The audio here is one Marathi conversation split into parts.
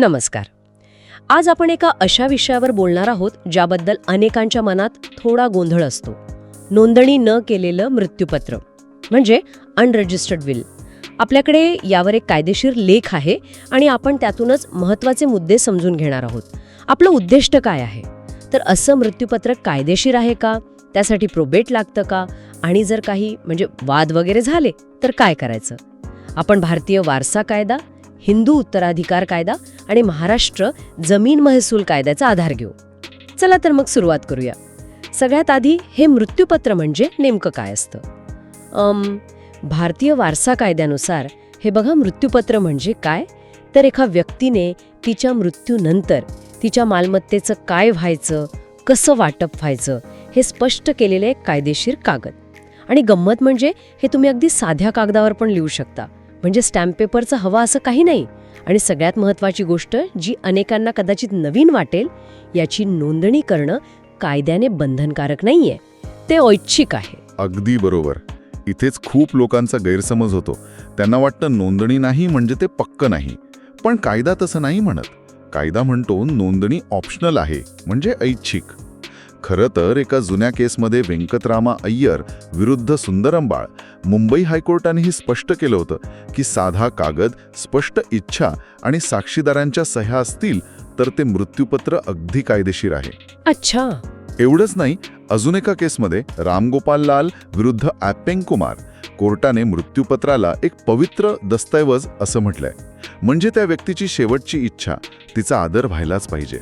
नमस्कार. आज आपण एका अशा विषयावर बोलणार आहोत ज्याबद्दल अनेकांच्या मनात थोडा गोंधळ असतो. नोंदणी न केलेलं मृत्यूपत्र म्हणजे अनरजिस्टर्ड विल आपल्याकडे यावर एक कायदेशीर लेख आहे आणि आपण त्यातूनच महत्त्वाचे मुद्दे समजून घेणार आहोत. आपलं उद्दिष्ट काय आहे? तर असं मृत्यूपत्र कायदेशीर आहे का? त्यासाठी प्रोबेट लागतं का? आणि जर काही म्हणजे वाद वगैरे झाले तर काय करायचं? आपण भारतीय वारसा कायदा हिंदू उत्तराधिकार कायदा आणि महाराष्ट्र जमीन महसूल कायद्याचा आधार घेऊ. चला तर मग सुरुवात करूया. सगळ्यात आधी हे मृत्यूपत्र म्हणजे नेमकं काय असतं? भारतीय वारसा कायद्यानुसार हे बघा मृत्यूपत्र म्हणजे काय? तर एका व्यक्तीने तिच्या मृत्यूनंतर तिच्या मालमत्तेचं काय व्हायचं? कसं वाटप व्हायचं? हे स्पष्ट केलेले एक कायदेशीर कागद. आणि गंमत म्हणजे हे तुम्ही अगदी साध्या कागदावर पण लिहू शकता. म्हणजे स्टॅम्प पेपरचं हवा असं काही नाही. आणि सगळ्यात महत्त्वाची गोष्ट जी अनेकांना कदाचित नवीन वाटेल याची नोंदणी करणं कायद्याने बंधनकारक नाहीये. ते ऐच्छिक आहे. अगदी बरोबर. इथेच खूप लोकांचा गैरसमज होतो. त्यांना वाटतं नोंदणी नाही म्हणजे ते पक्क नाही. पण कायदा तसं नाही म्हणत. कायदा म्हणतो नोंदणी ऑप्शनल आहे म्हणजे ऐच्छिक. खरं तर एका जुन्या केसमध्ये व्यंकतरामा अय्यर विरुद्ध सुंदरंबाळ मुंबई हायकोर्टानेही स्पष्ट केलं होतं की साधा कागद स्पष्ट इच्छा आणि साक्षीदारांच्या सह्या असतील तर ते मृत्यूपत्र अगदी कायदेशीर आहे. अच्छा. एवढंच नाही अजून एका केसमध्ये रामगोपाल लाल विरुद्ध ॲपेंग कुमार कोर्टाने मृत्यूपत्राला एक पवित्र दस्तऐवज असं म्हटलंय. म्हणजे त्या व्यक्तीची शेवटची इच्छा तिचा आदर व्हायलाच पाहिजे.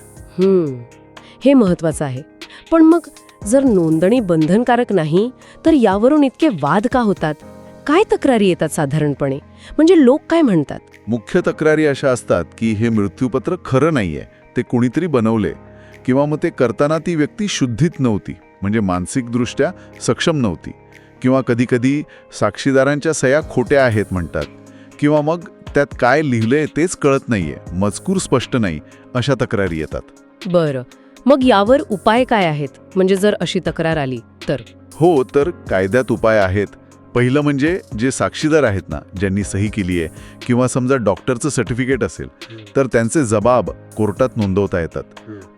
हे महत्वाचं आहे. पण मग जर नोंदणी बंधनकारक नाही तर यावरून इतके वाद का होतात? काय तक्रारी येतात साधारणपणे? म्हणजे लोक काय म्हणतात? मुख्य तक्रारी अशा असतात की हे मृत्यूपत्र खरं नाहीये ते कुणीतरी बनवले किंवा मग ते करताना ती व्यक्ती शुद्धीत नव्हती म्हणजे मानसिकदृष्ट्या सक्षम नव्हती किंवा कधीकधी साक्षीदारांच्या सया खोट्या आहेत म्हणतात किंवा मग त्यात काय लिहिलंय तेच कळत नाहीये मजकूर स्पष्ट नाही अशा तक्रारी येतात. बरं. मग यावर उपाय काय आहेत? म्हणजे जर अशी तक्रार आली तर? हो तर कायद्यात उपाय आहेत. पहिलं म्हणजे जे साक्षीदार आहेत ना ज्यांनी सही केली आहे किंवा समजा डॉक्टरचं सर्टिफिकेट असेल तर त्यांचे जबाब कोर्टात नोंदवता येतात.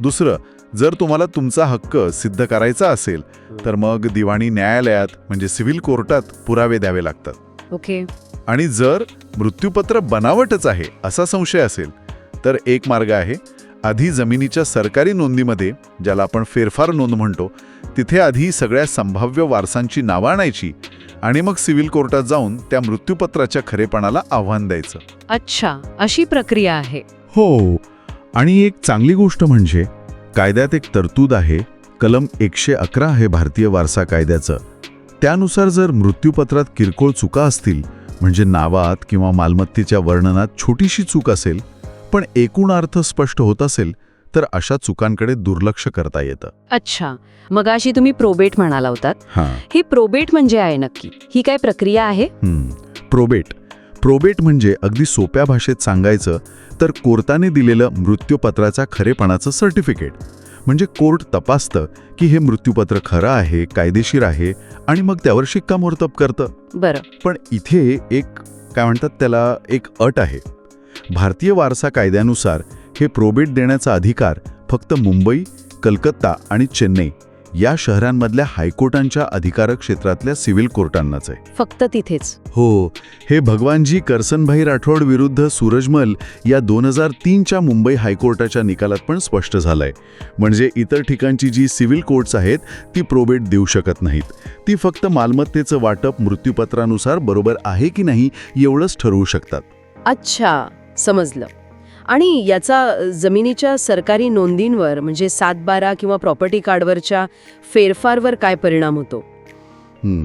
दुसरं जर तुम्हाला तुमचा हक्क सिद्ध करायचा असेल तर मग दिवाणी न्यायालयात म्हणजे सिव्हिल कोर्टात पुरावे द्यावे लागतात. ओके. आणि जर मृत्यूपत्र बनावटच आहे असा संशय असेल तर एक मार्ग आहे आधी जमिनीच्या सरकारी नोंदीमध्ये ज्याला आपण फेरफार नोंद म्हणतो तिथे आधी सगळ्या संभाव्य वारसांची नावं आणायची आणि मग सिव्हिल कोर्टात जाऊन त्या मृत्यूपत्राच्या खरेपणाला आव्हान द्यायचं. अच्छा अशी प्रक्रिया आहे. हो आणि एक चांगली गोष्ट म्हणजे कायद्यात एक तरतूद आहे कलम एकशे अकरा आहे भारतीय वारसा कायद्याचं. त्यानुसार जर मृत्यूपत्रात किरकोळ चुका असतील म्हणजे नावात किंवा मालमत्तेच्या वर्णनात छोटीशी चूक असेल पण एकूण अर्थ स्पष्ट होत असेल तर अशा चुकांकडे दुर्लक्ष करता येतं. अच्छा. मग अशी तुम्ही प्रोबेट म्हणाला होतात. हां. ही प्रोबेट म्हणजे आहे नक्की? ही काय प्रक्रिया आहे. प्रोबेट प्रोबेट म्हणजे अगदी सोप्या भाषेत सांगायचं तर कोर्टाने दिलेलं मृत्यूपत्राच्या खरेपणाचं सर्टिफिकेट म्हणजे कोर्ट तपासतं की हे मृत्यूपत्र खरं आहे कायदेशीर आहे आणि मग त्यावर शिक्कामोर्तब करतं. बरं. पण इथे एक काय म्हणतात त्याला एक अट आहे. भारतीय वारसा कायद्यानुसार हे प्रोबेट देण्याचा अधिकार फक्त मुंबई कलकत्ता आणि चेन्नई या शहरांमधल्या हायकोर्टांच्या अधिकारक क्षेत्रातल्या सिव्हिल कोर्टांनाच आहे. फक्त तिथेच. हो हे भगवानजी करसनभाई राठोड विरुद्ध सूरजमल या दोन हजार तीनच्या मुंबई हायकोर्टाच्या निकालात पण स्पष्ट झालंय. म्हणजे इतर ठिकाणची जी सिव्हिल कोर्ट्स आहेत ती प्रोबेट देऊ शकत नाहीत. ती फक्त मालमत्तेचं वाटप मृत्यूपत्रानुसार बरोबर आहे की नाही एवढंच ठरवू शकतात. अच्छा. समजलं. आणि याचा जमिनीच्या सरकारी नोंदींवर म्हणजे सात बारा किंवा प्रॉपर्टी कार्डवरच्या फेरफारवर काय परिणाम होतो?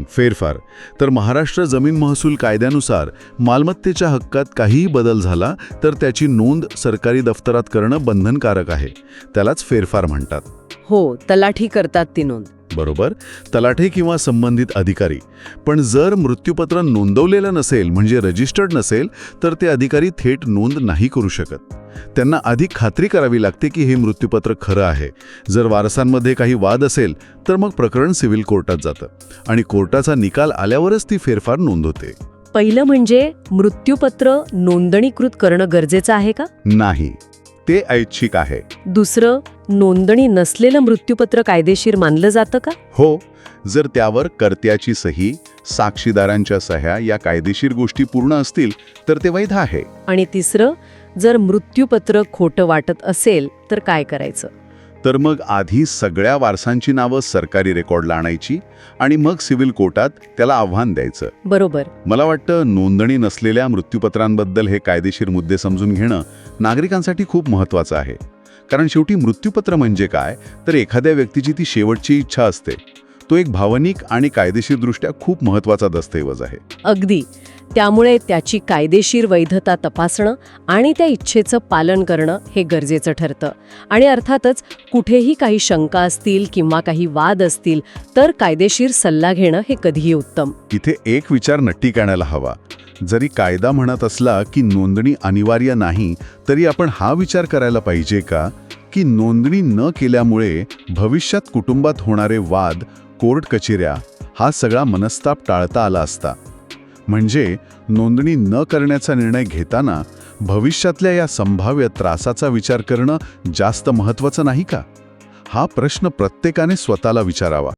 फेरफार. तर महाराष्ट्र जमीन महसूल कायद्यानुसार मालमत्तेच्या हक्कात काहीही बदल झाला तर त्याची नोंद सरकारी दफ्तरात करणं बंधनकारक आहे. त्यालाच फेरफार म्हणतात. हो तलाठी करतात ती नोंद. बरोबर? तलाठी किंवा संबंधित अधिकारी. पण जर मृत्यूपत्र नोंदवलेलं नसेल म्हणजे रजिस्टर्ड नसेल तर ते अधिकारी थेट नोंद नाही करू शकत. त्यांना आधी खात्री करावी लागते की हे मृत्यूपत्र खरं आहे. जर वारसांमध्ये काही वाद असेल तर मग प्रकरण सिव्हिल कोर्टात जातं आणि कोर्टाचा निकाल आल्यावरच ती फेरफार नोंद होते. पहिलं म्हणजे मृत्यूपत्र नोंदणीकृत करणं गरजेचं आहे का? नाही. ते ऐच्छिक आहे. दुसरं नोंदणी नसलेलं मृत्यूपत्र कायदेशीर मानलं जातं का? हो जर त्यावर कर्त्याची सही साक्षीदारांच्या सह्या या कायदेशीर गोष्टी पूर्ण असतील तर ते वैध आहे. आणि तिसरं जर मृत्यूपत्र खोटं वाटत असेल तर काय करायचं? तर मग आधी सगळ्या वारसांची नावं सरकारी रेकॉर्डला आणायची आणि मग सिव्हिल कोर्टात त्याला आव्हान द्यायचं. बरोबर. मला वाटतं नोंदणी नसलेल्या मृत्यूपत्रांबद्दल हे कायदेशीर मुद्दे समजून घेणं नागरिकांसाठी खूप महत्त्वाचं आहे. कारण शेवटी मृत्यूपत्र म्हणजे काय? तर एखाद्या व्यक्तीची ती शेवटची इच्छा असते. तो एक भावनिक आणि कायदेशीरदृष्ट्या खूप महत्त्वाचा दस्तऐवज आहे. अगदी. त्यामुळे त्याची कायदेशीर वैधता तपासणं आणि त्या इच्छेचं पालन करणं हे गरजेचं ठरतं. आणि अर्थातच कुठेही काही शंका असतील किंवा काही वाद असतील तर कायदेशीर सल्ला घेणं हे कधीही उत्तम. इथे एक विचार नक्की करण्याला हवा. जरी कायदा म्हणत असला की नोंदणी अनिवार्य नाही तरी आपण हा विचार करायला पाहिजे का? की नोंदणी न केल्यामुळे भविष्यात कुटुंबात होणारे वाद कोर्ट कचेऱ्या हा सगळा मनस्ताप टाळता आला असता. म्हणजे नोंदणी न करण्याचा निर्णय घेताना भविष्यातल्या या संभाव्य त्रासाचा विचार करणं जास्त महत्त्वाचं नाही का? हा प्रश्न प्रत्येकाने स्वतःला विचारावा.